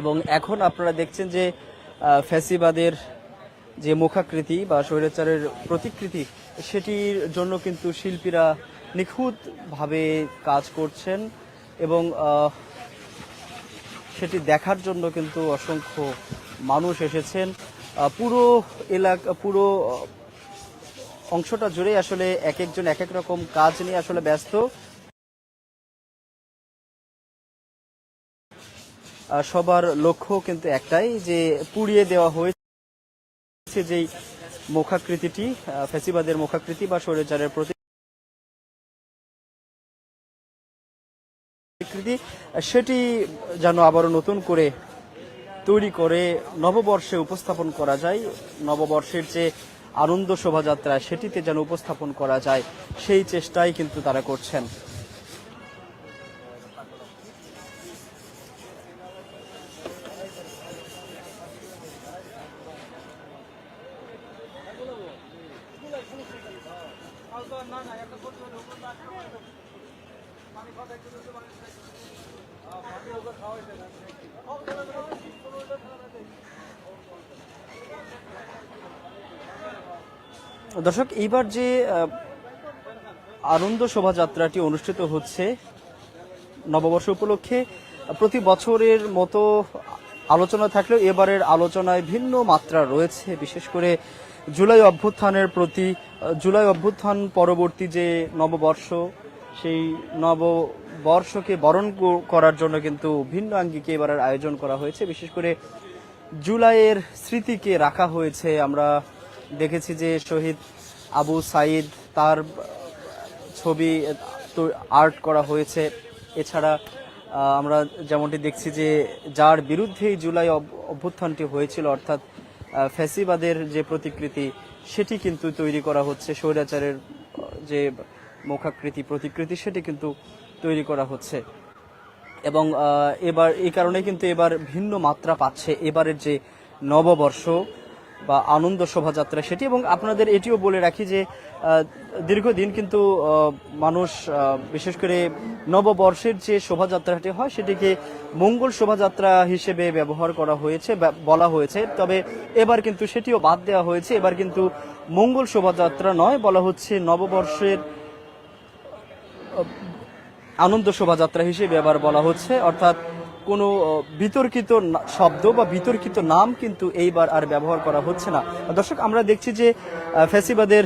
এবং এখন আপনারা দেখছেন যে ফ্যাসিবাদের যে মুখাকৃতি বা স্বৈরাচারের প্রতিকৃতি, সেটির জন্য কিন্তু শিল্পীরা নিখুঁতভাবে কাজ করছেন এবং সেটি দেখার জন্য কিন্তু অসংখ্য মানুষ এসেছেন। পুরো এলাকা, পুরো অংশটা জুড়ে আসলে এক একজন এক এক রকম কাজ নিয়ে আসলে ব্যস্ত। সবার লক্ষ্য কিন্তু একটাই যে পুড়িয়ে দেওয়া হয়েছে যেই মুখাকৃতিটি আহ, ফ্যাসিবাদের মুখাকৃতি বা স্বৈরাচারের প্রতি সেটি যেন আবারও নতুন করে তৈরি করে নববর্ষে উপস্থাপন করা যায়। নববর্ষের যে আনন্দ শোভাযাত্রা সেটিতে যেন উপস্থাপন করা যায় সেই চেষ্টাই কিন্তু তারা করছেন। দর্শক এইবার যে আনন্দ শোভাযাত্রাটি অনুষ্ঠিত হচ্ছে নববর্ষ উপলক্ষে প্রতি বছরের মতো আলোচনা থাকলেও এবারের আলোচনায় ভিন্ন মাত্রা রয়েছে, বিশেষ করে জুলাই অভ্যুত্থানের প্রতি জুলাই অভ্যুত্থান পরবর্তী যে নববর্ষ, সেই নববর্ষকে বরণ করার জন্য কিন্তু ভিন্ন আঙ্গিকে এবারের আয়োজন করা হয়েছে। বিশেষ করে জুলাইয়ের স্মৃতিকে রাখা হয়েছে। আমরা দেখেছি যে শহীদ আবু সাইদ তার ছবি আর্ট করা হয়েছে। এছাড়া আমরা যেমনটি দেখছি যে যার বিরুদ্ধেই জুলাই অভ- অভ্যুত্থানটি হয়েছিল, অর্থাৎ ফ্যাসিবাদের যে প্রতিকৃতি, সেটি কিন্তু তৈরি করা হচ্ছে, স্বৈরাচারের যে মুখাকৃতি প্রতিকৃতি, সেটি কিন্তু তৈরি করা হচ্ছে। এবং এবার, এই কারণে কিন্তু এবার ভিন্ন মাত্রা পাচ্ছে। এবারের যে নববর্ষ বা আনন্দ শোভাযাত্রা সেটি এবং আপনাদের এটিও বলে রাখি যে দীর্ঘদিন কিন্তু মানুষ বিশেষ করে নববর্ষের যে শোভাযাত্রাটি হয় সেটিকে মঙ্গল শোভাযাত্রা হিসেবে ব্যবহার করা হয়েছে বলা হয়েছে। তবে এবার কিন্তু সেটিও বাদ দেওয়া হয়েছে। এবার কিন্তু মঙ্গল শোভাযাত্রা নয়, বলা হচ্ছে নববর্ষের আনন্দ শোভাযাত্রা হিসেবে এবার বলা হচ্ছে। অর্থাৎ কোনো বিতর্কিত শব্দ বা বিতর্কিত নাম কিন্তু এইবার আর ব্যবহার করা হচ্ছে না। দর্শক আমরা দেখছি যে আহ, ফ্যাসিবাদের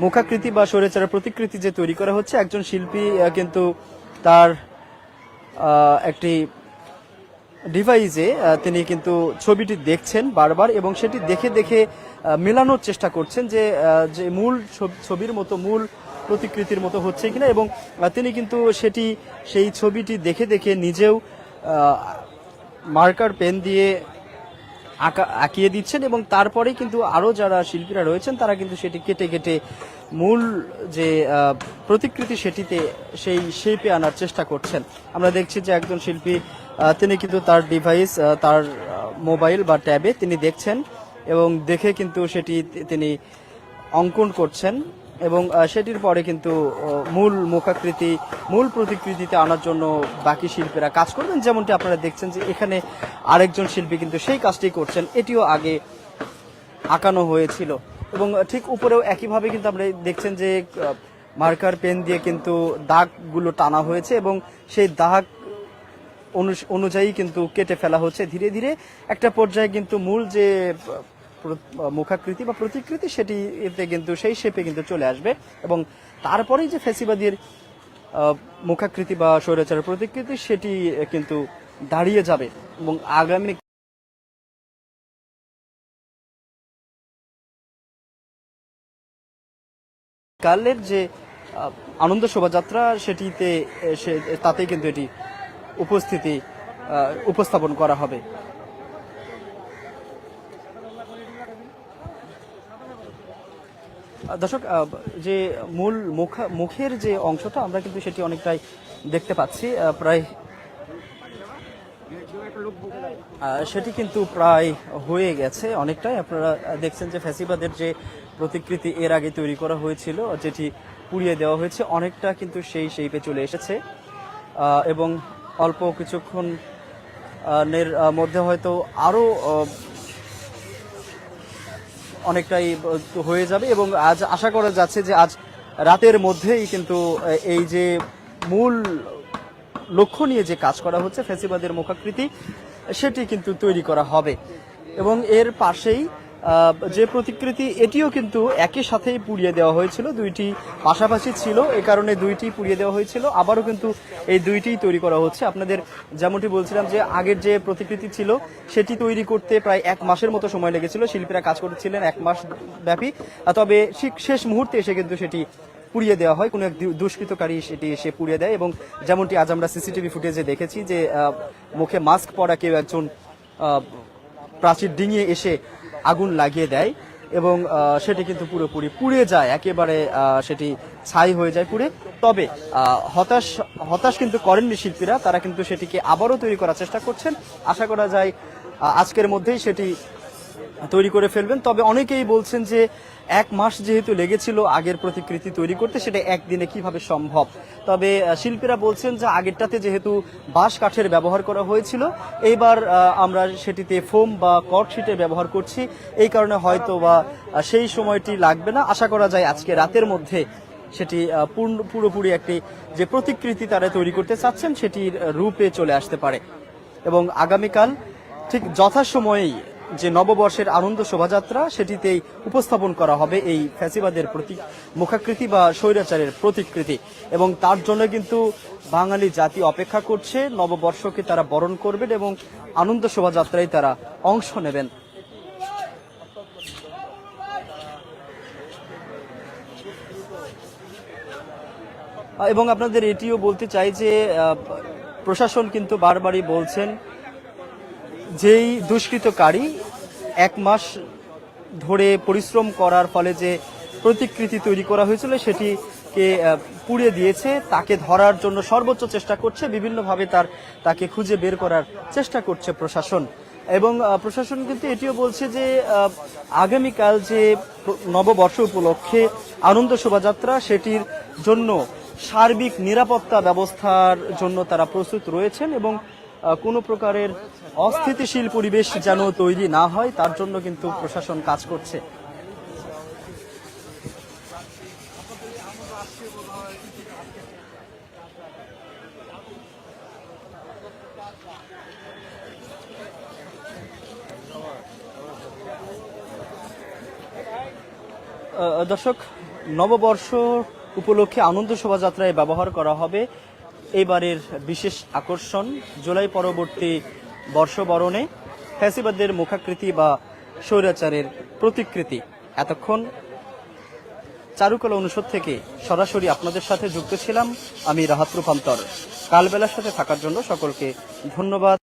মুখাকৃতি বা স্বৈরাচারের প্রতিকৃতি যে তৈরি করা হচ্ছে একজন শিল্পী কিন্তু তার একটি ডিভাইসে তিনি কিন্তু ছবিটি দেখছেন বারবার এবং সেটি দেখে দেখে মেলানোর চেষ্টা করছেন যে যে মূল ছব- ছবির মতো মূল প্রতিকৃতির মতো হচ্ছে কিনা এবং তিনি কিন্তু সেটি সেই ছবিটি দেখে দেখে নিজেও মার্কার পেন দিয়ে আঁকা, আঁকিয়ে দিচ্ছেন এবং তারপরে কিন্তু আরও যারা শিল্পীরা রয়েছেন, তারা কিন্তু সেটি কেটে কেটে মূল যে প্রতিকৃতি সেটিতে সেই শেপে আনার চেষ্টা করছেন। আমরা দেখছি যে একজন শিল্পী তিনি কিন্তু তার ডিভাইস তার মোবাইল বা ট্যাবে তিনি দেখছেন এবং দেখে কিন্তু সেটি তিনি অঙ্কন করছেন। এবং সেটির পরে কিন্তু মূল মুখাকৃতি, মূল প্রতিকৃতিতে আনার জন্য বাকি শিল্পীরা কাজ করবেন। যেমনটি আপনারা দেখছেন যে এখানে আরেকজন শিল্পী কিন্তু সেই কাজটি করছেন। এটিও আগে আঁকানো হয়েছিল। এবং ঠিক উপরেও একইভাবে কিন্তু আমরা দেখছেন যে মার্কার পেন দিয়ে কিন্তু দাগগুলো টানা হয়েছে এবং সেই দাগ অনুযায়ী কিন্তু কেটে ফেলা হচ্ছে। ধীরে ধীরে একটা পর্যায়ে কিন্তু মূল যে মুখাকৃতি বা প্রতিকৃতি সেটি এতে কিন্তু, সেই শেপে কিন্তু চলে আসবে এবং তারপরেই যে ফেসিবাদীর মুখাকৃতি বা স্বৈরাচারের প্রতিকৃতি সেটি কিন্তু দাঁড়িয়ে যাবে এবং আগামী কালের যে আনন্দ শোভাযাত্রা সেটিতে তাতেই কিন্তু এটি উপস্থিতি উপস্থাপন করা হবে। দর্শক যে মূল মুখ মুখের যে অংশটা আমরা কিন্তু সেটি অনেকটাই দেখতে পাচ্ছি প্রায় সেটি কিন্তু প্রায় হয়ে গেছে অনেকটাই। আপনারা দেখছেন যে ফ্যাসিবাদের যে প্রতিকৃতি এর আগে তৈরি করা হয়েছিল যেটি পুড়িয়ে দেওয়া হয়েছে অনেকটা কিন্তু সেই শেপে চলে এসেছে। এবং অল্প কিছুক্ষণ আহ, মধ্যে হয়তো আরও অনেকটাই হয়ে যাবে এবং আজ আশা করা যাচ্ছে যে আজ রাতের মধ্যেই কিন্তু এই যে মূল লক্ষ্য নিয়ে যে কাজ করা হচ্ছে ফেসিবাদের মুখাকৃতি, সেটি কিন্তু তৈরি করা হবে। এবং এর পাশেই যে প্রতিকৃতি, এটিও কিন্তু একই সাথেই পুড়িয়ে দেওয়া হয়েছিল। দুইটি পাশাপাশি ছিল, এ কারণে দুইটি পুড়িয়ে দেওয়া হয়েছিল। আবারও কিন্তু এই দুইটি তৈরি করা হচ্ছে। আপনাদের যেমনটি বলছিলাম যে আগের যে প্রতিকৃতি ছিল, সেটি তৈরি করতে প্রায় এক মাসের মতো সময় লেগেছিল। শিল্পীরা কাজ করছিলেন এক মাস ব্যাপী। তবে শেষ মুহূর্তে এসে কিন্তু সেটি পুড়িয়ে দেওয়া হয়। কোনো এক দুষ্কৃতকারী সেটি এসে পুড়িয়ে দেয় এবং যেমনটি আজ আমরা সিসিটিভি ফুটেজে দেখেছি যে মুখে মাস্ক পরা কেউ একজন প্রাচীর ডিঙিয়ে এসে আগুন লাগিয়ে দেয় এবং সেটি কিন্তু পুরোপুরি পুড়ে যায়, একেবারে সেটি ছাই হয়ে যায় পুড়ে। তবে হতাশ হতাশ কিন্তু করেননি শিল্পীরা, তারা কিন্তু সেটিকে আবারও তৈরি করার চেষ্টা করছেন। আশা করা যায় আজকের মধ্যেই সেটি তৈরি করে ফেলবেন। তবে অনেকেই বলছেন যে এক মাস যেহেতু লেগেছিল আগের প্রতিকৃতি তৈরি করতে, সেটা একদিনে কীভাবে সম্ভব? তবে শিল্পীরা বলছেন যে আগেরটাতে যেহেতু বাঁশ কাঠের ব্যবহার করা হয়েছিল, এইবার আমরা সেটিতে ফোম বা কর্ক শিটের ব্যবহার করছি। এই কারণে হয়তো বা সেই সময়টি লাগবে না। আশা করা যায় আজকে রাতের মধ্যে সেটি পূর্ণ- পুরোপুরি একটি যে প্রতিকৃতি তারা তৈরি করতে চাচ্ছেন, সেটির রূপে চলে আসতে পারে। এবং আগামীকাল ঠিক যথাসময়েই যে নববর্ষের আনন্দ শোভাযাত্রা সেটিতেই উপস্থাপন করা হবে এই ফ্যাসিবাদের প্রতীক, মুখাকৃতি বা স্বৈরাচারের প্রতিকৃতি। এবং তার জন্য কিন্তু বাঙালি জাতি অপেক্ষা করছে, নববর্ষকে তারা বরণ করবেন এবং আনন্দ শোভাযাত্রায় তারা অংশ নেবেন। এবং আপনাদের এটিও বলতে চাই যে প্রশাসন কিন্তু বারবারই বলছেন যেই দুষ্কৃতকারী এক মাস ধরে পরিশ্রম করার ফলে যে প্রতিকৃতি তৈরি করা হয়েছিল, সেটিকে পুড়িয়ে দিয়েছে, তাকে ধরার জন্য সর্বোচ্চ চেষ্টা করছে, বিভিন্নভাবে তার, তাকে খুঁজে বের করার চেষ্টা করছে প্রশাসন। এবং প্রশাসন কিন্তু এটিও বলছে যে আগামীকাল যে নববর্ষ উপলক্ষে আনন্দ শোভাযাত্রা, সেটির জন্য সার্বিক নিরাপত্তা ব্যবস্থার জন্য তারা প্রস্তুত রয়েছেন এবং কোনো প্রকারের অস্থিতিশীল পরিবেশ যেন তৈরি না হয়, তার জন্য কিন্তু প্রশাসন কাজ করছে। দর্শক, নববর্ষ উপলক্ষে আনন্দ শোভাযাত্রায় ব্যবহার করা হবে। এবারের বিশেষ আকর্ষণ জুলাই পরবর্তী বর্ষবরণে ফ্যাসিবাদের মুখাকৃতি বা স্বৈরাচারের প্রতিকৃতি। এতক্ষণ চারুকলা অনুষদ থেকে সরাসরি আপনাদের সাথে যুক্ত ছিলাম আমি রাহাত রূপান্তর। কালবেলার সাথে থাকার জন্য সকলকে ধন্যবাদ।